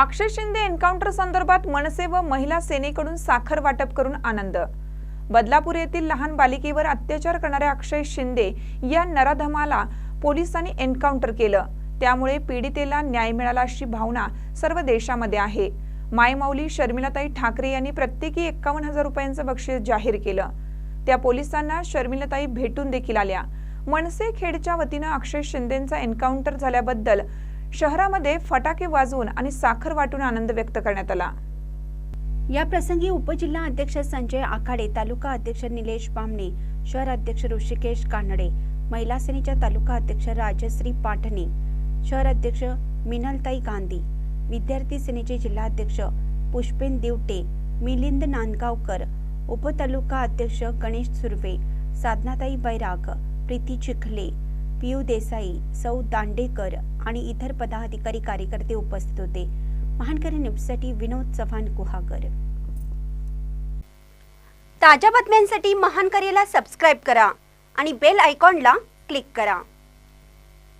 अक्षय Shinde encounter संदर्भात मनसे व महिला सेनेकडून साखर वाटप करून आनंद. बदलापूर येथील लहान बालिकेवर अत्याचार करणाऱ्या अक्षय शिंदे या नराधमाला पोलिसांनी एन्काउंटर केलं. त्यामुळे पीडितेला न्याय मिळाला अशी भावना सर्व देशामध्ये आहे. मायमाऊली शर्मिलाताई ठाकरे यांनी प्रत्येकी एक्कावन्न हजार रुपयांचं बक्षीस जाहीर केलं. त्या पोलिसांना शर्मिलाताई भेटून देखील आल्या. मनसे खेडच्या वतीनं अक्षय शिंदेचा एन्काउंटर झाल्याबद्दल शहरामध्ये फटाके वाजवून आणि साखर वाटून आनंद व्यक्त करण्यात आला. या प्रसंगी उपजिल्हा अध्यक्ष संजय आखाडे तालुका अध्यक्ष निलेश बामणे शहर अध्यक्ष ऋषिकेश कानडे महिला सेनेच्या तालुका अध्यक्ष राजश्री पाठणे शहर अध्यक्ष मिनलताई गांधी विद्यार्थी सेनेचे जिल्हाध्यक्ष पुष्पेन दिवटे मिलिंद नांदगावकर उपतालुका अध्यक्ष गणेश सुर्वे साधनाताई बैराग प्रीती चिखले पियू देसाई सौ दांडेकर आणि इतर पदाधिकारी कार्यकर्ते उपस्थित होते. महानकरी न्यूजसाठी विनोद चव्हाण गुहागर. ताज्या बातम्यांसाठी महानकरीला सबस्क्राईब करा आणि बेल आयकॉनला क्लिक करा.